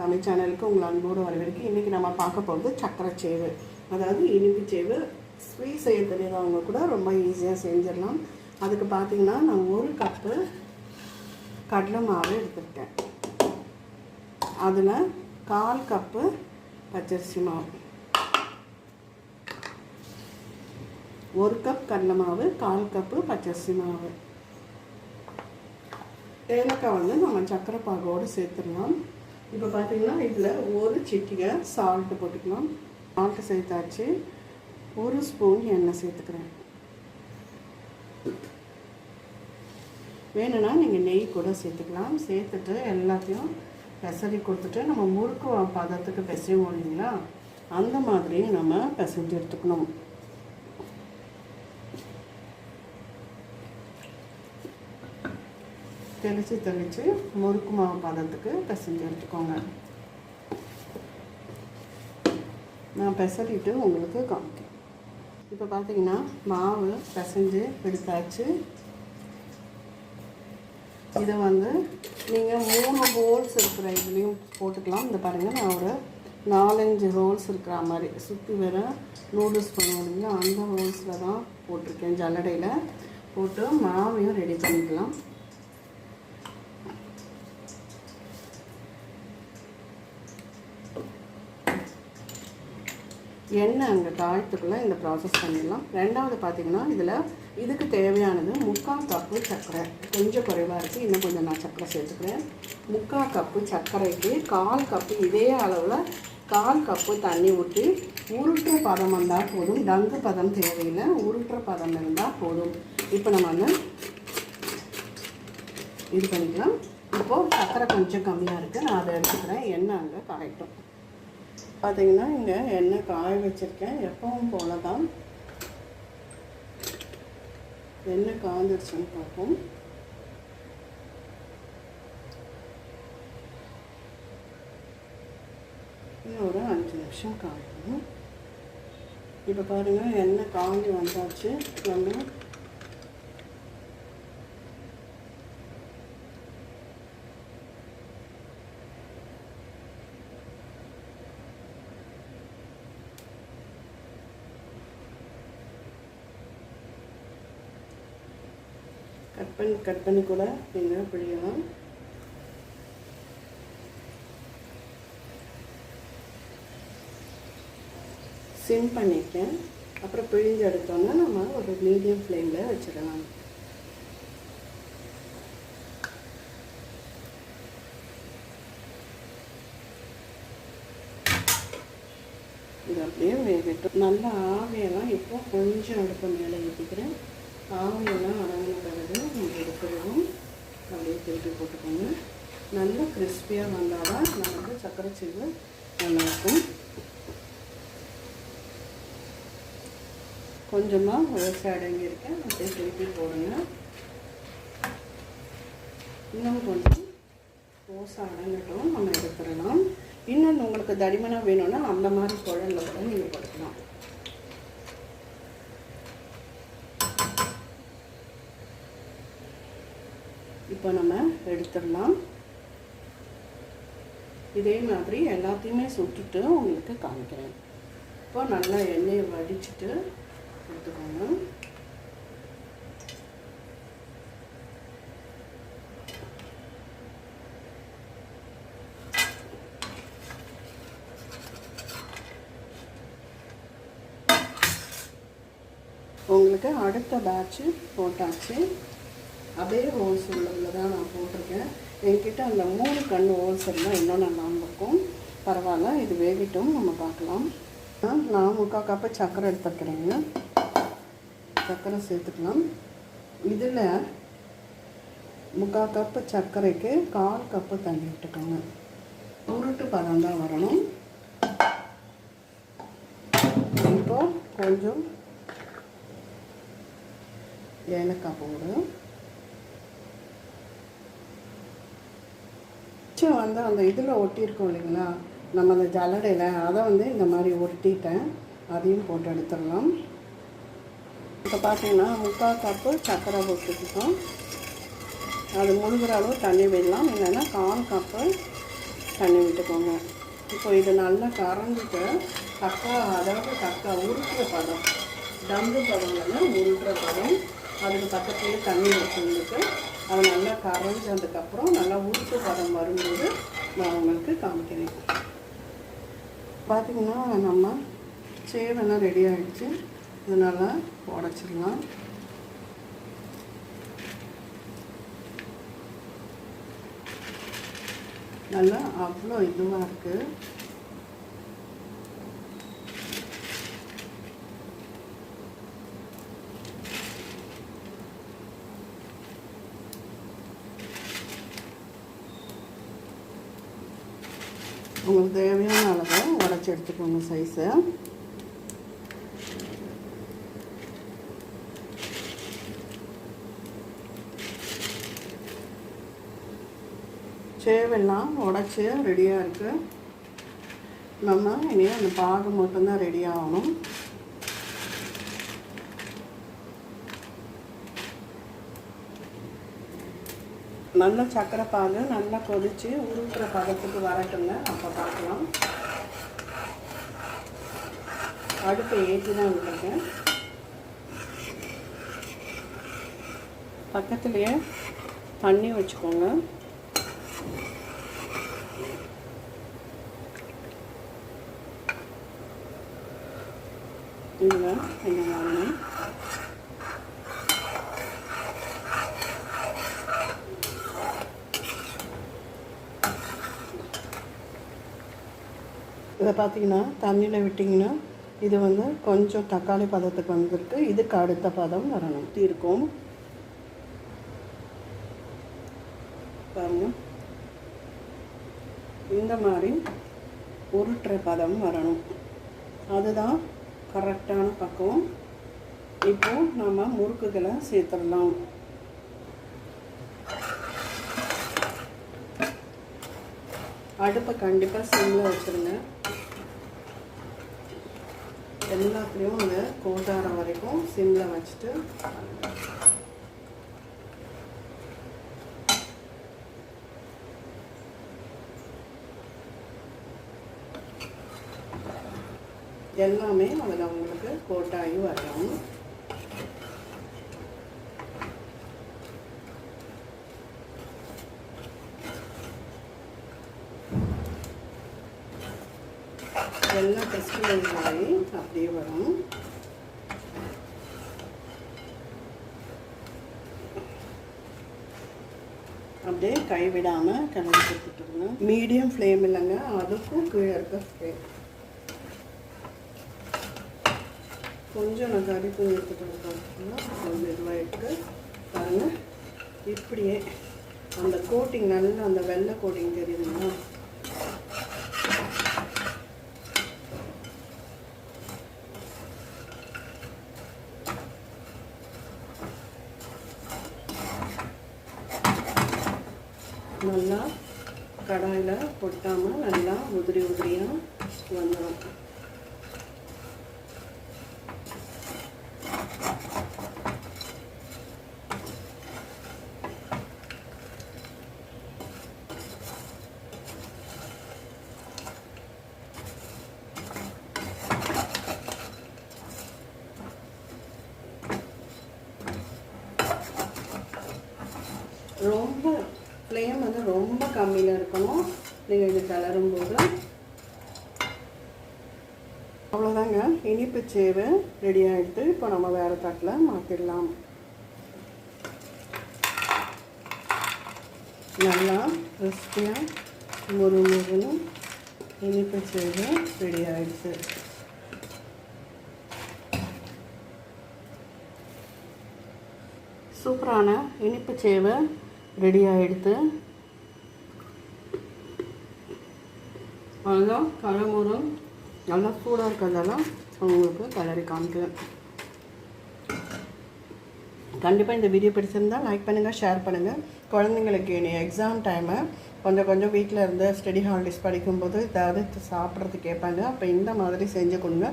தமிழ் சேனலுக்கு உங்களை அன்போடு வரவேற்கு இன்றைக்கி நம்ம பார்க்க போகிறது சக்கரை சேவு அதாவது இனிப்பு சேவு. ஸ்வீட் செய்ய தெரியாதவங்க கூட ரொம்ப ஈஸியாக செஞ்சிடலாம். அதுக்கு பார்த்தீங்கன்னா நான் ஒரு கப்பு கடலை மாவு எடுத்துக்கிட்டேன். அதில் கால் கப்பு பச்சரிசி மாவு. ஒரு கப் கடலை மாவு கால் கப்பு பச்சரிசி மாவு. ஏலக்காய் வந்து நம்ம சக்கரை பாகோடு சேர்த்துடலாம். இப்போ பார்த்தீங்கன்னா இதில் ஒரு சிட்டிகை சால்ட்டு போட்டுக்கலாம். சால்ட்டு சேர்த்தாச்சு. ஒரு ஸ்பூன் எண்ணெய் சேர்த்துக்கிறேன். வேணும்னா நீங்கள் நெய் கூட சேர்த்துக்கலாம். சேர்த்துட்டு எல்லாத்தையும் பெசரி கொடுத்துட்டு நம்ம முறுக்கு பதத்துக்கு பிசைவோம் இல்லைங்களா? அந்த மாதிரி நம்ம பெசஞ்சு எடுத்துக்கணும். தெளித்து தெளித்து முறுக்கு மாவு பதத்துக்கு பிசைஞ்சு எடுத்துக்கோங்க. நான் பிசறிட்டு உங்களுக்கு காமிக்கிறேன். இப்போ பார்த்தீங்கன்னா மாவு பிசைஞ்சு எடுத்தாச்சு. இதை வந்து நீங்கள் மூணு ஹோல்ஸ் இருக்கிற இதுலேயும் போட்டுக்கலாம். இந்த பாருங்கள் நான் ஒரு நாலஞ்சு ஹோல்ஸ் இருக்கிற மாதிரி. சுற்றி வர நூடுல்ஸ் பண்ணுவோம் அந்த ஹோல்ஸில் தான் போட்டிருக்கேன் ஜல்லடையில். போட்டு மாவையும் ரெடி பண்ணிக்கலாம். எண்ணெய் அங்கே தாழ்த்துக்குள்ளே இந்த ப்ராசஸ் பண்ணிடலாம். ரெண்டாவது பார்த்தீங்கன்னா இதில் இதுக்கு தேவையானது முக்கால் கப்பு சர்க்கரை. கொஞ்சம் குறைவாக இருக்குது இன்னும் கொஞ்சம் நான் சர்க்கரை சேர்த்துக்கிறேன். முக்கால் கப்பு சர்க்கரைக்கு கால் கப்பு இதே அளவில் கால் கப்பு தண்ணி ஊற்றி உருட்டுற பதம் வந்தால் போதும். டங்கு பதம் தேவையில்லை. உருட்டுற பதம் இருந்தால் போதும். இப்போ நம்ம வந்து இது பண்ணிக்கலாம். இப்போது சர்க்கரை கொஞ்சம் கம்மியாக இருக்குது நான் அதை எடுத்துக்கிறேன். எண்ணெய் அங்கே காயட்டும். பார்த்தீங்கன்னா இங்கே எண்ணெய் காய வச்சுருக்கேன். எப்பவும் போல தான் எண்ணெய் காய்ந்துருச்சுன்னு பார்ப்போம். இன்னும் ஒரு அஞ்சு நிமிஷம் காயணும். இப்போ பாருங்கள் எண்ணெய் காஞ்சி வந்தாச்சு. நம்ம கட் பண்ணி கட் பண்ணி கூட நீங்கள் பிழியலாம். சிம் பண்ணிக்கேன் அப்புறம் பிழிஞ்சு எடுத்தோன்னா நம்ம ஒரு மீடியம் ஃப்ளேமில் வச்சிடலாம். இது அப்படியே வேகட்டும். நல்லா ஆவியெல்லாம் இப்போ கொஞ்சம் அடுப்பு மேலே ஏற்றிக்கிறேன் ஆவியெல்லாம் அடங்கின பிறகு நம்ம எடுக்கிறதும் அப்படியே திருப்பி போட்டுக்கோங்க. நல்லா கிறிஸ்பியாக வந்தால் தான் நமக்கு சர்க்கரை சீவு நல்லாயிருக்கும் கொஞ்சமாக ஓசை அடங்கியிருக்கேன். அப்படியே திருப்பி போடுங்க. இன்னும் கொஞ்சம் ஓசை அடங்கட்டும். நம்ம எடுத்துடலாம். இன்னொன்று உங்களுக்கு தடிமனாக வேணும்னா அந்த மாதிரி குழலில் கூட நீங்கள் படுத்தலாம் இப்போ நம்ம எடுத்துடலாம். இதே மாதிரி எல்லாத்தையுமே சுட்டுட்டு உங்களுக்கு காமிக்கிறேன். இப்போ நல்லா எண்ணெயை வடிச்சிட்டு எடுத்துக்கோங்க. உங்களுக்கு அடுத்த பேட்ச்சு போட்டாச்சு. அதே ஹோல்ஸ் உள்ளதில் தான் நான் போட்டிருக்கேன். என்கிட்ட அந்த மூணு கண் ஹோல்ஸ் இருந்தால் இன்னும் நல்லா இருக்கும் பரவாயில்ல இது வேகட்டும் நம்ம பார்க்கலாம். நான் முக்கால் கப்பு சர்க்கரை எடுத்துக்கிறேங்க. சர்க்கரை சேர்த்துக்கலாம். இதில் முக்கால் கப்பு சர்க்கரைக்கு கால் கப்பு தண்ணி விட்டுக்கோங்க. உருட்டு பதம் தான் வரணும். இப்போ கொஞ்சம் ஏலக்காய் போடு. மிச்சம் வந்து அந்த இதில் ஒட்டியிருக்கோம் இல்லைங்களா? நம்ம அந்த ஜலடையில். அதை வந்து இந்த மாதிரி ஒட்டிட்டேன். அதையும் போட்டு எடுத்துடலாம். இப்போ பார்த்தீங்கன்னா முக்கால் கப்பு சர்க்கரை போட்டுக்கிட்டோம். அது முழுகிற அளவு தண்ணி விடலாம். இல்லைன்னா கால் கப்பு தண்ணி விட்டுக்கோங்க. இப்போ இது நல்லா கறந்துட்டு தக்கா அதாவது தக்கா உருட்டுற பதம் தம்பு பதம் இல்லைன்னா உருட்டுற பதம் அதுக்கு பக்கத்துலேயே தண்ணி வச்சுருந்துட்டு அது நல்லா கரைஞ்சதுக்கப்புறம் நல்லா உருட்டு பதம் வரும்போது நான் உங்களுக்கு காமிக்கிறேன். பார்த்திங்கன்னா நம்ம சேவெல்லாம் ரெடி ஆகிடுச்சு இதனால் உடச்சிடலாம். நல்லா அவ்வளோ இதுவாக இருக்குது உங்களுக்கு தேவையான அளவை உடச்சி எடுத்துக்கோங்க சைஸை சேவெல்லாம் உடச்சி ரெடியாக இருக்குது நம்ம இனி அந்த பாகு மட்டும்தான் ரெடி ஆகணும். நல்ல சக்கரை பால் நல்லா கொதித்து உருட்டுற பதத்துக்கு வரட்டுங்க. அப்போ பார்க்கலாம். அடுப்பை ஏற்றி தான் விட்டுருக்கேன். பக்கத்துலேயே தண்ணி வச்சுக்கோங்க. இதில் என்ன வாங்கினேன் இதை பார்த்தீங்கன்னா தண்ணியில் விட்டிங்கன்னா இது வந்து கொஞ்சம் தக்காளி பதத்துக்கு வந்திருக்கு. இதுக்கு அடுத்த பதம் வரணும். இருக்கும். பாருங்க. இந்த மாதிரி உருட்டுற பதம் வரணும். அதுதான் கரெக்டான பக்கம் இப்போ நம்ம முறுக்குகளை சேர்த்துடலாம். அடுப்பை கண்டிப்பாக சிம்மில் வச்சுருங்க. எல்லாத்துலேயும் அந்த கோட்டாரம் வரைக்கும் சிம்மில் வச்சுட்டு எல்லாமே அதில் உங்களுக்கு கோட்டாகி வரணும். எல்லாம் மாதிரி ஆகி அப்படியே வரும். அப்படியே கைவிடாமல் கிளறி கொடுத்துட்டுருங்க மீடியம் ஃப்ளேம் இல்லைங்க அதுக்கும் கீழே இருக்க ஃப்ளேம். கொஞ்சம் நான் கறி கொஞ்சம் எடுத்துட்டு பார்த்தீங்கன்னா கொஞ்சம் பாருங்கள் இப்படியே அந்த கோட்டிங் நல்லா அந்த வெள்ளை கோட்டிங் தெரியுதுங்களா நல்லா கடாயில் கொட்டாமல் நல்லா உதிரி உதிரியாக வந்துடும் ரொம்ப ஃப்ளேம் வந்து ரொம்ப இருக்கணும். நீங்கள் இது கிளறும் போது. அவ்வளோதாங்க இனிப்பு சேவு ரெடி ஆகிடுது இப்போ நம்ம வேறு தட்டில் மாற்றிடலாம் நல்லா கிறிஸ்பியாக முரு முருன்னு இனிப்பு சேவு ரெடி ஆகிடுச்சு சூப்பரான இனிப்பு சேவை ரெடி ஆகிடுது அதுதான் கலமுறம் நல்லா சூடாக இருக்கிறதெல்லாம் உங்களுக்கு கலரி காமிக்கிறேன் கண்டிப்பாக இந்த வீடியோ பிடிச்சிருந்தால் லைக் பண்ணுங்கள் ஷேர் பண்ணுங்கள் குழந்தைங்களுக்கு இனி எக்ஸாம் டைமு கொஞ்சம் கொஞ்சம் வீட்டில் இருந்து ஸ்டடி ஹாலிடேஸ் படிக்கும்போது ஏதாவது சாப்பிட்றது கேட்பாங்க அப்போ இந்த மாதிரி செஞ்சு கொடுங்க.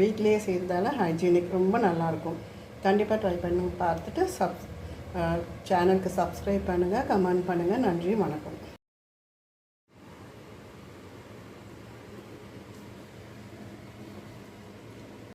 வீட்டிலேயே செய்கிறதால ஹைஜீனிக் ரொம்ப நல்லாயிருக்கும் கண்டிப்பாக ட்ரை பண்ணி பார்த்துட்டு சப் சேனலுக்கு சப்ஸ்கிரைப் பண்ணுங்கள் கமெண்ட் பண்ணுங்கள் நன்றி வணக்கம்.